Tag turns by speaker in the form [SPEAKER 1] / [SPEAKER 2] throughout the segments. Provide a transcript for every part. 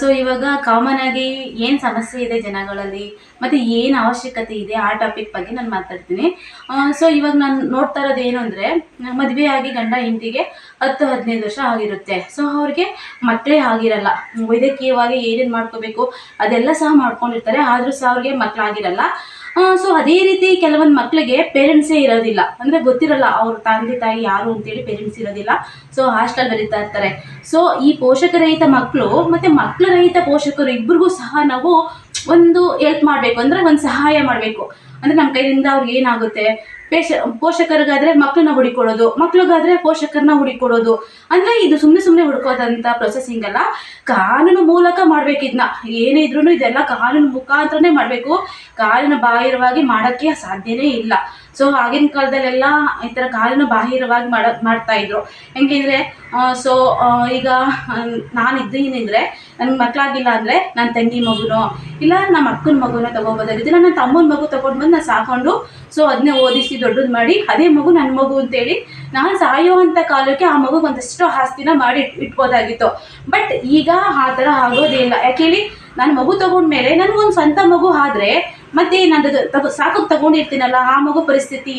[SPEAKER 1] So ಇವಾಗ common ಆಗಿ ಏನು ಸಮಸ್ಯೆ ಇದೆ ಜನಗಳಲ್ಲಿ, ಮತ್ತು ಏನು ಅವಶ್ಯಕತೆ ಇದೆ ಆ ಟಾಪಿಕ್ ಬಗ್ಗೆ ನಾನು ಮಾತಾಡ್ತೀನಿ. ಸೊ ಇವಾಗ ನಾನು ನೋಡ್ತಾ ಇರೋದು ಏನು ಅಂದರೆ, ಮದುವೆಯಾಗಿ ಗಂಡ ಹೆಂಡತಿಗೆ ಹತ್ತು, ಹದಿನೈದು ವರ್ಷ ಆಗಿರುತ್ತೆ. ಸೊ ಅವ್ರಿಗೆ ಮಕ್ಕಳೇ ಆಗಿರಲ್ಲ. ವೈದ್ಯಕೀಯವಾಗಿ ಏನೇನು ಮಾಡ್ಕೋಬೇಕು, ಅದೆಲ್ಲ ಸಹ ಮಾಡ್ಕೊಂಡಿರ್ತಾರೆ. ಆದರೂ ಸಹ ಅವ್ರಿಗೆ ಮಕ್ಕಳಾಗಿರಲ್ಲ ಸೊ ಅದೇ ರೀತಿ ಕೆಲವೊಂದು ಮಕ್ಕಳಿಗೆ ಪೇರೆಂಟ್ಸೇ ಇರೋದಿಲ್ಲ. ಅಂದರೆ ಗೊತ್ತಿರಲ್ಲ, ಅವ್ರ ತಂದೆ, ತಾಯಿ ಯಾರು ಅಂತೇಳಿ ಪೇರೆಂಟ್ಸ್ ಇರೋದಿಲ್ಲ. ಸೊ ಹಾಸ್ಟೆಲ್ ಬರೀತಾ ಇರ್ತಾರೆ. ಸೊ ಈ ಪೋಷಕರಹಿತ ಮಕ್ಕಳು ಮತ್ತು ಮಕ್ಕಳ ರಹಿತ ಪೋಷಕರು ಇಬ್ಬರಿಗೂ ಸಹ ನಾವು ಒಂದು ಹೆಲ್ಪ್ ಮಾಡಬೇಕು. ಅಂದರೆ ಒಂದು ಸಹಾಯ ಮಾಡಬೇಕು. ಅಂದರೆ ನಮ್ಮ ಕೈಯಿಂದ ಅವ್ರಿಗೆ ಏನಾಗುತ್ತೆ? ಪೇಶ ಪೋಷಕರಿಗಾದ್ರೆ ಮಕ್ಕಳನ್ನ ಹುಡಿಕೊಳ್ಳೋದು, ಮಕ್ಳಿಗಾದರೆ ಪೋಷಕರನ್ನ ಹುಡಿಕೊಳ್ಳೋದು. ಅಂದರೆ ಇದು ಸುಮ್ಮನೆ ಸುಮ್ಮನೆ ಹುಡ್ಕೋದಂಥ ಪ್ರೊಸೆಸಿಂಗ್ ಅಲ್ಲ ಕಾನೂನು ಮೂಲಕ ಮಾಡ್ಬೇಕು ಇದನ್ನ ಏನೇ ಇದ್ರೂ ಇದೆಲ್ಲ ಕಾನೂನು ಮುಖಾಂತರನೇ ಮಾಡಬೇಕು. ಕಾನೂನು ಬಾಹಿರವಾಗಿ ಮಾಡೋಕ್ಕೆ ಸಾಧ್ಯನೇ ಇಲ್ಲ. ಸೊ ಆಗಿನ ಕಾಲದಲ್ಲೆಲ್ಲ ಈ ಥರ ಕಾನೂನು ಬಾಹಿರವಾಗಿ ಮಾಡ, ಮಾಡ್ತಾ ಇದ್ರು. ಹೆಂಗೆಂದರೆ ಸೊ ಈಗ ನಾನು ಇದ್ದೀನಿ ಅಂದರೆ ನನಗೆ ಮಕ್ಕಳಾಗಿಲ್ಲ ಅಂದರೆ ನನ್ನ ತಂಗಿ ಮಗುನೋ, ಇಲ್ಲ ನಮ್ಮ ಅಕ್ಕನ ಮಗುನೋ ತಗೋಬೋದಾಗಿದ್ದು ನನ್ನ ತಮ್ಮನ ಮಗು ತೊಗೊಂಡು ಬಂದು ನಾನು ಸಾಕೊಂಡು ಸೊ ಅದನ್ನೇ ಓದಿಸಿ ದೊಡ್ಡದು ಮಾಡಿ, ಅದೇ ಮಗು ನನ್ನ ಮಗು ಅಂತೇಳಿ ನಾನು ಸಾಯುವಂಥ ಕಾಲಕ್ಕೆ ಆ ಮಗುಗೆ ಒಂದಷ್ಟು ಆಸ್ತಿನ ಮಾಡಿ ಇಟ್, ಇಟ್ಬೋದಾಗಿತ್ತು. ಬಟ್ ಈಗ ಆ ಥರ ಆಗೋದೇ ಇಲ್ಲ. ಯಾಕೇಳಿ ನಾನು ಮಗು ತಗೊಂಡ್ಮೇಲೆ ನನಗೊಂದು ಸ್ವಂತ ಮಗು ಆದರೆ ಮತ್ತೆ ನಾನು ತಗೋ ಸಾಕಕ್ಕೆ ತಗೊಂಡಿರ್ತೀನಲ್ಲ, ಆ ಮಗು ಪರಿಸ್ಥಿತಿ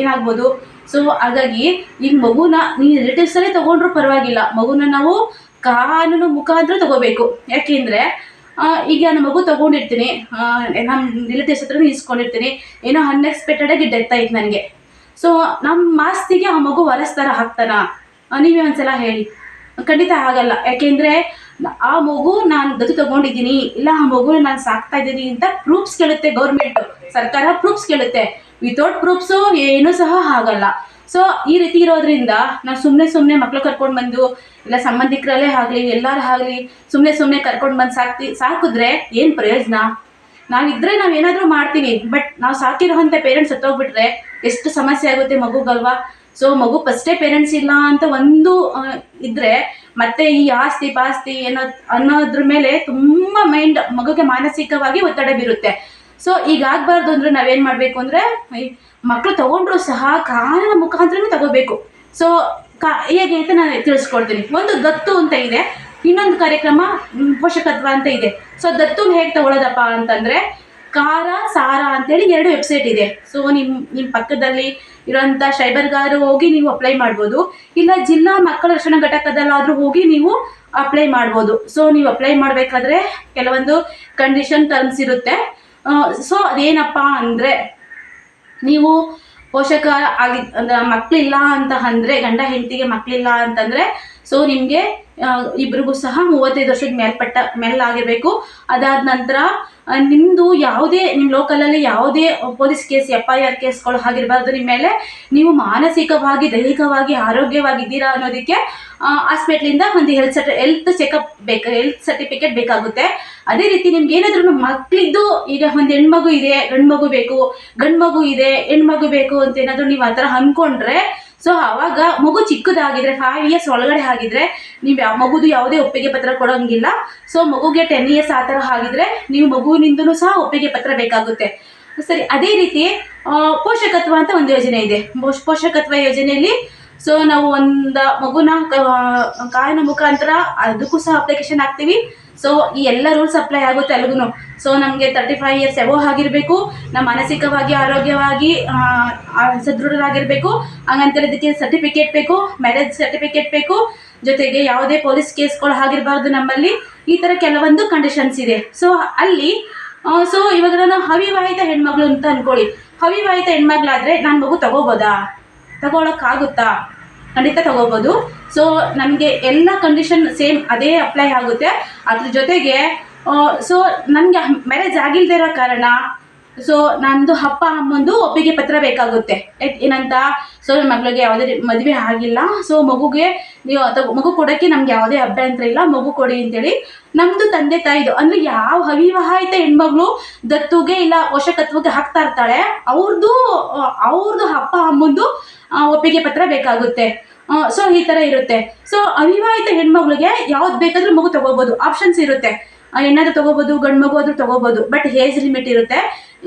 [SPEAKER 1] ಏನಾಗ್ಬೋದು? ಸೊ ಹಾಗಾಗಿ ಈಗ ಮಗುನ ನೀನು ರಿಲೇಟಿವ್ಸಲ್ಲೇ ತಗೊಂಡ್ರು ಪರವಾಗಿಲ್ಲ. ಮಗುನ ನಾವು ಕಾನೂನು ಮುಖಾಂತರ ತಗೋಬೇಕು. ಯಾಕೆಂದರೆ ಈಗ ನಮ್ಮ ಮಗು ತಗೊಂಡಿರ್ತೀನಿ. ನಮ್ಮ ರಿಲೇಟಿವ್ಸ್ ಹತ್ರ ಇಸ್ಕೊಂಡಿರ್ತೀನಿ. ಏನೋ ಅನ್ಎಕ್ಸ್ಪೆಕ್ಟೆಡಾಗಿ ಡೆತ್ ಆಯ್ತು ನನಗೆ. ಸೊ ನಮ್ಮ ಮಾಸ್ತಿಗೆ ಆ ಮಗು ವರಸ್ತಾರ ಹಾಕ್ತಾನ. ನೀವೇ ಒಂದ್ಸಲ ಹೇಳಿ. ಖಂಡಿತ ಆಗಲ್ಲ ಯಾಕೆಂದರೆ ಆ ಮಗು ನಾನು ದತ್ತು ತಗೊಂಡಿದ್ದೀನಿ. ಇಲ್ಲ ಆ ಮಗು ನಾನು ಸಾಕ್ತಾ ಇದ್ದೀನಿ ಅಂತ ಪ್ರೂಫ್ಸ್ ಕೇಳುತ್ತೆ ಗೌರ್ಮೆಂಟು ಸರ್ಕಾರ ಪ್ರೂಫ್ಸ್ ಕೇಳುತ್ತೆ. ವಿತೌಟ್ ಪ್ರೂಫ್ಸು ಏನೂ ಸಹ ಆಗಲ್ಲ. ಸೊ ಈ ರೀತಿ ಇರೋದ್ರಿಂದ ನಾವು ಸುಮ್ಮನೆ ಸುಮ್ಮನೆ ಮಕ್ಕಳು ಕರ್ಕೊಂಡು ಬಂದು, ಇಲ್ಲ ಸಂಬಂಧಿಕರಲ್ಲೇ ಆಗಲಿ, ಎಲ್ಲರೂ ಆಗಲಿ ಸುಮ್ಮನೆ ಸುಮ್ಮನೆ ಕರ್ಕೊಂಡು ಬಂದು ಸಾಕ್ತಿ, ಸಾಕಿದ್ರೆ ಏನು ಪ್ರಯೋಜನ? ನಾವಿದ್ರೆ ನಾವು ಏನಾದರೂ ಮಾಡ್ತೀವಿ ಬಟ್ ನಾವು ಸಾಕಿರೋಂಥ ಪೇರೆಂಟ್ಸ್ ಹತ್ತೋಗ್ಬಿಟ್ರೆ ಎಷ್ಟು ಸಮಸ್ಯೆ ಆಗುತ್ತೆ ಮಗುಗಲ್ವಾ? ಸೊ ಮಗು ಫಸ್ಟೇ ಪೇರೆಂಟ್ಸ್ ಇಲ್ಲ ಅಂತ ಒಂದು ಇದ್ದರೆ ಮತ್ತೆ ಈ ಆಸ್ತಿ ಪಾಸ್ತಿ ಏನೋ, ಅನ್ನೋದ್ರ ಮೇಲೆ ತುಂಬ ಮೈಂಡ್ ಮಗುಗೆ ಮಾನಸಿಕವಾಗಿ ಒತ್ತಡ ಬೀರುತ್ತೆ. ಸೊ ಈಗ ಆಗಬಾರ್ದು ಅಂದ್ರೆ ನಾವೇನು ಮಾಡಬೇಕು ಅಂದರೆ ಮಕ್ಕಳು ತಗೊಂಡ್ರು ಸಹ ಕಾಲಿನ ಮುಖಾಂತರನೇ ತಗೋಬೇಕು. ಸೊ ಕಾ, ಹೇಗೆ ಅಂತ ನಾನು ತಿಳಿಸ್ಕೊಡ್ತೀನಿ. ಒಂದು ದತ್ತು ಅಂತ ಇದೆ. ಇನ್ನೊಂದು ಕಾರ್ಯಕ್ರಮ ಪೋಷಕತ್ವ ಅಂತ ಇದೆ. ಸೊ ದತ್ತು ಹೇಗೆ ತಗೊಳ್ಳೋದಪ್ಪ ಅಂತಂದರೆ ಕಾರ ಸಾರ ಅಂತೇಳಿ ಎರಡು ವೆಬ್ಸೈಟ್ ಇದೆ. ಸೊ ನಿಮ್ಮ ನಿಮ್ಮ ಪಕ್ಕದಲ್ಲಿ ಇರೋಂಥ ಶೈಬರ್ಗಾರು ಹೋಗಿ ನೀವು ಅಪ್ಲೈ ಮಾಡ್ಬೋದು. ಇಲ್ಲ ಜಿಲ್ಲಾ ಮಕ್ಕಳ ರಕ್ಷಣಾ ಘಟಕದಲ್ಲಾದರೂ ಹೋಗಿ ನೀವು ಅಪ್ಲೈ ಮಾಡ್ಬೋದು. ಸೊ ನೀವು ಅಪ್ಲೈ ಮಾಡಬೇಕಾದ್ರೆ ಕೆಲವೊಂದು ಕಂಡೀಷನ್ ಟರ್ಮ್ಸ್ ಇರುತ್ತೆ. ಸೊ ಅದೇನಪ್ಪ ಅಂದರೆ, ನೀವು ಪೋಷಕ ಆಗಿ, ಅಂದ್ರೆ ಮಕ್ಕಳಿಲ್ಲ ಅಂತ ಅಂದರೆ, ಗಂಡ ಹೆಂಡತಿಗೆ ಮಕ್ಕಳಿಲ್ಲ ಅಂತಂದರೆ ಸೊ ನಿಮಗೆ ಇಬ್ರಿಗೂ ಸಹ ಮೂವತ್ತೈದು ವರ್ಷದ ಮೇಲ್ಪಟ್ಟ, ಮೇಲಾಗಿರಬೇಕು. ಅದಾದ ನಂತರ ನಿಮ್ಮದು ಯಾವುದೇ ನಿಮ್ಮ ಲೋಕಲಲ್ಲಿ ಯಾವುದೇ police case F I R ಕೇಸ್ಗಳು ಆಗಿರಬಾರ್ದು ನಿಮ್ಮ ಮೇಲೆ. ನೀವು ಮಾನಸಿಕವಾಗಿ, ದೈಹಿಕವಾಗಿ ಆರೋಗ್ಯವಾಗಿದ್ದೀರಾ ಅನ್ನೋದಕ್ಕೆ ಹಾಸ್ಪಿಟ್ಲಿಂದ ಒಂದು ಹೆಲ್ತ್ ಸರ್ಟಿ ಹೆಲ್ತ್ ಚೆಕಪ್ ಬೇಕು ಹೆಲ್ತ್ ಸರ್ಟಿಫಿಕೇಟ್ ಬೇಕಾಗುತ್ತೆ. ಅದೇ ರೀತಿ ನಿಮ್ಗೆ ಏನಾದ್ರೂ ಮಕ್ಕಳಿದ್ದು ಈಗ ಒಂದು ಹೆಣ್ಮಗು ಇದೆ ಗಂಡು ಮಗು ಬೇಕು ಗಂಡು ಮಗು ಇದೆ, ಹೆಣ್ಮಗು ಬೇಕು ಅಂತ ಏನಾದರೂ ನೀವು ಆ ಥರ ಅಂದ್ಕೊಂಡ್ರೆ ಸೊ ಅವಾಗ ಮಗು ಚಿಕ್ಕದಾಗಿದ್ರೆ ಫೈವ್ ಇಯರ್ಸ್ ಒಳಗಡೆ ಆಗಿದ್ರೆ, ನೀವು ಯಾವ ಮಗುದು ಯಾವುದೇ ಒಪ್ಪಿಗೆ ಪತ್ರ ಕೊಡೋಂಗಿಲ್ಲ. ಸೊ ಮಗುಗೆ ಟೆನ್ ಇಯರ್ಸ್ ಆ ಥರ ಆಗಿದ್ರೆ, ನೀವು ಮಗುವಿನಿಂದನೂ ಸಹ ಒಪ್ಪಿಗೆ ಪತ್ರ ಬೇಕಾಗುತ್ತೆ. ಸರಿ, ಅದೇ ರೀತಿ ಪೋಷಕತ್ವ ಅಂತ ಒಂದು ಯೋಜನೆ ಇದೆ. ಪೋಷ್- ಪೋಷಕತ್ವ ಯೋಜನೆಯಲ್ಲಿ ಸೊ ನಾವು ಒಂದು ಮಗುನ ಕಾಯನ ಮುಖಾಂತರ ಅದಕ್ಕೂ ಸಹ ಅಪ್ಲಿಕೇಶನ್ ಹಾಕ್ತೀವಿ. ಸೊ ಈ ಎಲ್ಲ ರೂಲ್ಸ್ ಅಪ್ಲೈ ಆಗುತ್ತೆ ಅಲ್ಗೂ ಸೊ ನಮಗೆ ತರ್ಟಿ ಫೈವ್ ಇಯರ್ಸ್ ಎವೋ ಆಗಿರಬೇಕು. ನಮ್ಮ ಮಾನಸಿಕವಾಗಿ, ಆರೋಗ್ಯವಾಗಿ ಸದೃಢರಾಗಿರಬೇಕು. ಹಂಗಂತೇಳಿ ಇದಕ್ಕೆ ಸರ್ಟಿಫಿಕೇಟ್ ಬೇಕು ಮ್ಯಾರೇಜ್ ಸರ್ಟಿಫಿಕೇಟ್ ಬೇಕು. ಜೊತೆಗೆ ಯಾವುದೇ ಪೊಲೀಸ್ ಕೇಸ್ಗಳು ಆಗಿರಬಾರ್ದು ನಮ್ಮಲ್ಲಿ. ಈ ಥರ ಕೆಲವೊಂದು ಕಂಡೀಷನ್ಸ್ ಇದೆ. ಸೊ ಅಲ್ಲಿ ಸೊ ಇವಾಗ ನಾನು ಅವಿವಾಹಿತ ಹೆಣ್ಮಗಳು ಅಂತ ಅನ್ಕೊಳ್ಳಿ. ಅವಿವಾಹಿತ ಹೆಣ್ಮಗಳಾದರೆ ನಾನು ಮಗು ತಗೋಬೋದಾ? ತಗೊಳಕ್ಕಾಗುತ್ತಾ? ಖಂಡಿತ ತಗೋಬೋದು ಸೊ ನಮಗೆ ಎಲ್ಲ ಕಂಡೀಷನ್ ಸೇಮ್ ಅದೇ ಅಪ್ಲೈ ಆಗುತ್ತೆ. ಅದ್ರ ಜೊತೆಗೆ ಸೊ ನನಗೆ ಮ್ಯಾರೇಜ್ ಆಗಿಲ್ಲದೆ ಇರೋ ಕಾರಣ ಸೊ ನಂದು ಅಪ್ಪ, ಅಮ್ಮಂದು ಒಪ್ಪಿಗೆ ಪತ್ರ ಬೇಕಾಗುತ್ತೆ. ಏನಂತ? ಸೊ ನನ್ನ ಮಗಳಿಗೆ ಯಾವುದೇ ಮದುವೆ ಆಗಿಲ್ಲ. ಸೊ ಮಗುಗೆ ನೀವು ಮಗು ಕೊಡೋಕ್ಕೆ ನಮ್ಗೆ ಯಾವುದೇ ಅಭ್ಯಂತರ ಇಲ್ಲ. ಮಗು ಕೊಡಿ ಅಂತೇಳಿ ನಮ್ಮದು ತಂದೆ ತಾಯಿದು ಅಂದರೆ ಯಾವ ಅವಿವಾಹಿತ ಹೆಣ್ಮಗಳು ದತ್ತುಗೆ ಇಲ್ಲ, ಪೋಷಕತ್ವಕ್ಕೆ ಹಾಕ್ತಾ ಇರ್ತಾಳೆ ಅವ್ರದ್ದು ಅವ್ರದ್ದು ಅಪ್ಪ, ಅಮ್ಮಂದು ಒಪ್ಪಿಗೆ ಪತ್ರ ಬೇಕಾಗುತ್ತೆ. ಸೊ ಈ ಥರ ಇರುತ್ತೆ. ಸೊ ಅವಿವಾಹಿತ ಹೆಣ್ಮಗಳಿಗೆ ಯಾವ್ದು ಬೇಕಾದ್ರೂ ಮಗು ತಗೋಬೋದು. ಆಪ್ಷನ್ಸ್ ಇರುತ್ತೆ. ಏನಾದರೂ ತಗೋಬೋದು ಗಂಡು ಮಗು ಆದ್ರೂ ತಗೋಬೋದು. ಬಟ್ ಏಜ್ ಲಿಮಿಟ್ ಇರುತ್ತೆ.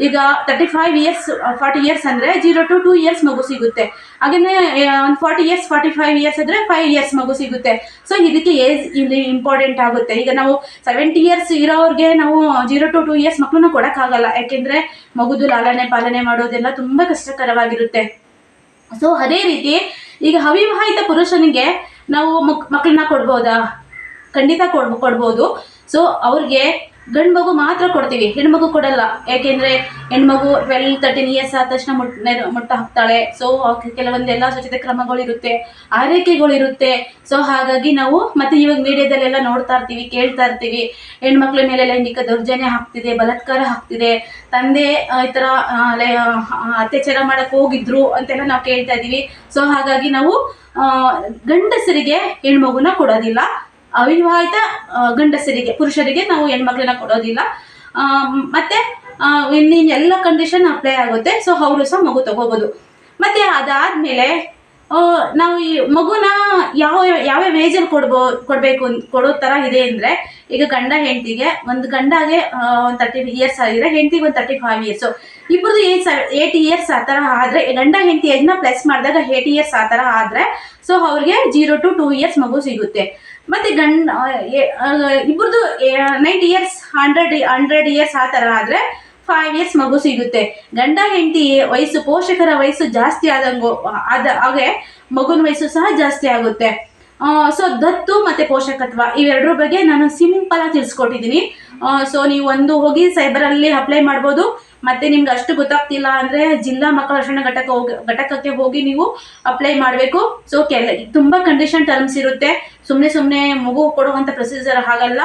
[SPEAKER 1] ಈಗ thirty five years forty years ಅಂದರೆ ಜೀರೋ ಟು ಟೂ ಇಯರ್ಸ್ ಮಗು ಸಿಗುತ್ತೆ. ಹಾಗೆಯೇ ಒಂದು forty years forty five years ಅಂದರೆ ಫೈವ್ ಇಯರ್ಸ್ ಮಗು ಸಿಗುತ್ತೆ. ಸೊ ಇದಕ್ಕೆ ಏಜ್ ಇಲ್ಲಿ ಇಂಪಾರ್ಟೆಂಟ್ ಆಗುತ್ತೆ. ಈಗ ನಾವು ಸೆವೆಂಟಿ ಇಯರ್ಸ್ ಇರೋರಿಗೆ ನಾವು ಜೀರೋ ಟು ಟೂ ಇಯರ್ಸ್ ಮಕ್ಕಳನ್ನ ಕೊಡೋಕ್ಕಾಗಲ್ಲ. ಯಾಕೆಂದರೆ ಮಗುದು ಲಾಲನೆ ಪಾಲನೆ ಮಾಡೋದೆಲ್ಲ ತುಂಬ ಕಷ್ಟಕರವಾಗಿರುತ್ತೆ. ಸೊ ಅದೇ ರೀತಿ ಈಗ ಅವಿವಾಹಿತ ಪುರುಷನಿಗೆ ನಾವು ಮಕ್, ಮಕ್ಕಳನ್ನ ಕೊಡ್ಬೋದಾ? ಖಂಡಿತ ಕೊಡ್, ಕೊಡ್ಬೋದು. ಸೊ ಅವ್ರಿಗೆ ಗಂಡು ಮಗು ಮಾತ್ರ ಕೊಡ್ತೀವಿ ಹೆಣ್ಮಗು ಕೊಡಲ್ಲ. ಯಾಕೆಂದ್ರೆ ಹೆಣ್ಮಗು ಟ್ವೆಲ್ ತರ್ಟೀನ್ ಇಯರ್ಸ್ ಆದ ತಕ್ಷಣ ಮುಟ್ ಮುಟ್ಟ ಹಾಕ್ತಾಳೆ ಸೊ ಕೆಲವೊಂದೆಲ್ಲ ಸ್ವಚ್ಛತೆ ಕ್ರಮಗಳಿರುತ್ತೆ, ಆರೈಕೆಗಳಿರುತ್ತೆ. ಸೊ ಹಾಗಾಗಿ ನಾವು ಮತ್ತೆ ಇವಾಗ ಮೀಡಿಯಾದಲ್ಲೆಲ್ಲ ನೋಡ್ತಾ ಇರ್ತೀವಿ, ಕೇಳ್ತಾ ಇರ್ತೀವಿ. ಹೆಣ್ಮಕ್ಳ ಮೇಲೆ ಲೈಂಗಿಕ ದೌರ್ಜನ್ಯ ಆಗ್ತಿದೆ, ಬಲತ್ಕಾರ ಆಗ್ತಿದೆ. ತಂದೆ ಈ ತರ ಅತ್ಯಾಚಾರ ಮಾಡಕ್ಕೆ ಹೋಗಿದ್ರು ಅಂತೆಲ್ಲ ನಾವು ಕೇಳ್ತಾ ಇದ್ದೀವಿ. ಸೊ ಹಾಗಾಗಿ ನಾವು ಗಂಡಸರಿಗೆ ಹೆಣ್ಮಗುನ ಕೊಡೋದಿಲ್ಲ. ಅವಿವಾಹಿತ ಗಂಡಸರಿಗೆ, ಪುರುಷರಿಗೆ ನಾವು ಹೆಣ್ಮಕ್ಳನ್ನ ಕೊಡೋದಿಲ್ಲ. ಮತ್ತೆ ಇನ್ನಿನ್ ಎಲ್ಲ ಕಂಡೀಷನ್ ಅಪ್ಲೈ ಆಗುತ್ತೆ. ಸೊ ಅವರು ಸಹ ಮಗು ತಗೋಬೋದು. ಮತ್ತೆ ಅದಾದಮೇಲೆ ನಾವು ಈ ಮಗುನ ಯಾವ ಯಾವ ಏಜಲ್ಲಿ ಕೊಡ್ಬೋ, ಕೊಡಬೇಕು ಕೊಡೋ ಥರ ಇದೆ ಅಂದರೆ, ಈಗ ಗಂಡ ಹೆಂಡತಿಗೆ ಒಂದು ಗಂಡಗೆ ಒಂದು ತರ್ಟಿ ಇಯರ್ಸ್ ಆಗಿದ್ರೆ ಹೆಂಡತಿಗೆ ಒಂದು ತರ್ಟಿ ಫೈವ್ ಇಯರ್ಸು ಇಬ್ಬರದು ಏಜ್ ಏಯ್ಟಿ ಇಯರ್ಸ್ ಆ ಥರ ಆದರೆ, ಗಂಡ ಹೆಂಡತಿ ಏಜ್ನ ಪ್ಲಸ್ ಮಾಡಿದಾಗ ಏಯ್ಟಿ ಇಯರ್ಸ್ ಆ ಥರ ಆದರೆ ಸೊ ಅವ್ರಿಗೆ ಜೀರೋ ಟು ಟೂ ಇಯರ್ಸ್ ಮಗು ಸಿಗುತ್ತೆ. ಮತ್ತು ಗಂಡ ಇಬ್ಬರದು ninety years hundred hundred years ಆ ಥರ ಆದರೆ ಫೈವ್ ಇಯರ್ಸ್ ಮಗು ಸಿಗುತ್ತೆ. ಗಂಡ, ಹೆಂಡತಿ ವಯಸ್ಸು, ಪೋಷಕರ ವಯಸ್ಸು ಜಾಸ್ತಿ ಆದಂಗು, ಆದ, ಹಾಗೆ ಮಗುನ ವಯಸ್ಸು ಸಹ ಜಾಸ್ತಿ ಆಗುತ್ತೆ. ಸೊ ದತ್ತು ಮತ್ತು ಪೋಷಕತ್ವ ಇವೆರಡರ ಬಗ್ಗೆ ನಾನು ಸಿಂಪಲ್ ಆಗಿ ತಿಳಿಸ್ಕೊಟ್ಟಿದ್ದೀನಿ ಸೊ ನೀವು ಒಂದು ಹೋಗಿ ಸೈಬರಲ್ಲಿ ಅಪ್ಲೈ ಮಾಡ್ಬೋದು. ಮತ್ತು ನಿಮ್ಗೆ ಅಷ್ಟು ಗೊತ್ತಾಗ್ತಿಲ್ಲ ಅಂದ್ರೆ ಜಿಲ್ಲಾ ಮಕ್ಕಳ ರಕ್ಷಣಾ ಘಟಕ ಘಟಕಕ್ಕೆ ಹೋಗಿ ನೀವು ಅಪ್ಲೈ ಮಾಡಬೇಕು. ಸೊ ಕೆಲ ತುಂಬಾ ಕಂಡೀಷನ್ ಟರ್ಮ್ಸ್ ಇರುತ್ತೆ. ಸುಮ್ಮನೆ ಸುಮ್ಮನೆ ಮಗು ಕೊಡುವಂತ ಪ್ರೊಸೀಜರ್ ಆಗಲ್ಲ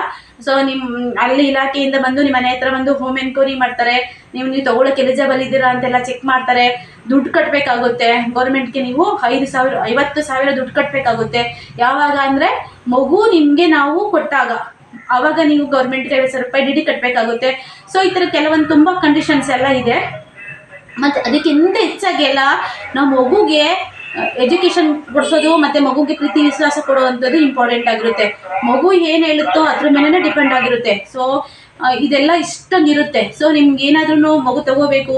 [SPEAKER 1] ಸೊ ನಿಮ್ಮ ಅಲ್ಲಿ ಇಲಾಖೆಯಿಂದ ಬಂದು ನಿಮ್ಮ ಮನೆ ಹತ್ರ ಬಂದು ಹೋಮ್ ಎನ್ಕ್ವೈರಿ ಮಾಡ್ತಾರೆ. ನೀವು ನೀವು ತೊಗೊಳಕ್ಕೆ ಎಲಿಜಿಬಲ್ ಇದ್ದೀರಾ ಅಂತೆಲ್ಲ ಚೆಕ್ ಮಾಡ್ತಾರೆ. ದುಡ್ಡು ಕಟ್ಟಬೇಕಾಗುತ್ತೆ ಗೌರ್ಮೆಂಟ್ಗೆ ನೀವು ಐದು ಸಾವಿರ, ಐವತ್ತು ಸಾವಿರ ದುಡ್ಡು ಕಟ್ಟಬೇಕಾಗುತ್ತೆ ಯಾವಾಗ ಅಂದರೆ ಮಗು ನಿಮಗೆ ನಾವು ಕೊಟ್ಟಾಗ. ಆವಾಗ ನೀವು ಗೌರ್ಮೆಂಟ್ಗೆ ಐವತ್ತು ಸಾವಿರ ರೂಪಾಯಿ ಡಿ ಡಿ ಕಟ್ಟಬೇಕಾಗುತ್ತೆ ಸೊ ಈ ಥರ ಕೆಲವೊಂದು ತುಂಬ ಕಂಡೀಷನ್ಸ್ ಎಲ್ಲ ಇದೆ. ಮತ್ತು ಅದಕ್ಕಿಂತ ಹೆಚ್ಚಾಗಿ ಎಲ್ಲ ನಾವು ಮಗುಗೆ ಎಜುಕೇಷನ್ ಕೊಡಿಸೋದು ಮತ್ತು ಮಗುಗೆ ಪ್ರೀತಿ ವಿಶ್ವಾಸ ಕೊಡುವಂಥದ್ದು ಇಂಪಾರ್ಟೆಂಟ್ ಆಗಿರುತ್ತೆ. ಮಗು ಏನು ಹೇಳುತ್ತೋ ಅದ್ರ ಮೇಲೆ ಡಿಪೆಂಡ್ ಆಗಿರುತ್ತೆ. ಸೊ ಇದೆಲ್ಲ ಇಷ್ಟೊಂದು ಇರುತ್ತೆ ಸೊ ನಿಮ್ಗೆ ಏನಾದ್ರೂ ಮಗು ತಗೋಬೇಕು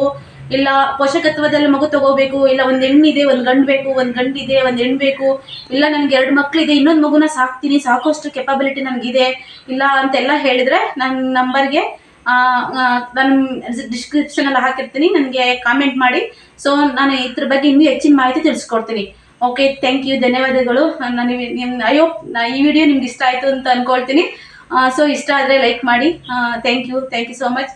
[SPEAKER 1] ಇಲ್ಲ ಪೋಷಕತ್ವದಲ್ಲಿ ಮಗು ತಗೋಬೇಕು, ಇಲ್ಲ ಒಂದು ಹೆಣ್ಣಿದೆ, ಒಂದು ಗಂಡು ಬೇಕು, ಒಂದು ಗಂಡಿದೆ, ಒಂದು ಹೆಣ್ಣು ಬೇಕು, ಇಲ್ಲ ನನಗೆ ಎರಡು ಮಕ್ಕಳಿದೆ ಇನ್ನೊಂದು ಮಗುನ ಸಾಕ್ತೀನಿ, ಸಾಕಷ್ಟು ಕೆಪಬಿಲಿಟಿ ನನಗಿದೆ, ಇಲ್ಲ ಅಂತೆಲ್ಲ ಹೇಳಿದರೆ ನನ್ನ ನಂಬರ್ಗೆ ನಾನು ಡಿಸ್ಕ್ರಿಪ್ಷನಲ್ಲಿ ಹಾಕಿರ್ತೀನಿ, ನನಗೆ ಕಾಮೆಂಟ್ ಮಾಡಿ. ಸೊ ನಾನು ಇದ್ರ ಬಗ್ಗೆ ಇನ್ನೂ ಹೆಚ್ಚಿನ ಮಾಹಿತಿ ತಿಳಿಸ್ಕೊಡ್ತೀನಿ. ಓಕೆ ಥ್ಯಾಂಕ್ ಯು ಧನ್ಯವಾದಗಳು. ನಾನು ಐ ಹೋಪ್ ಈ ವಿಡಿಯೋ ನಿಮ್ಗೆ ಇಷ್ಟ ಆಯಿತು ಅಂತ ಅನ್ಕೊಳ್ತೀನಿ. ಸೊ ಇಷ್ಟ ಆದರೆ ಲೈಕ್ ಮಾಡಿ. Thank you thank you so much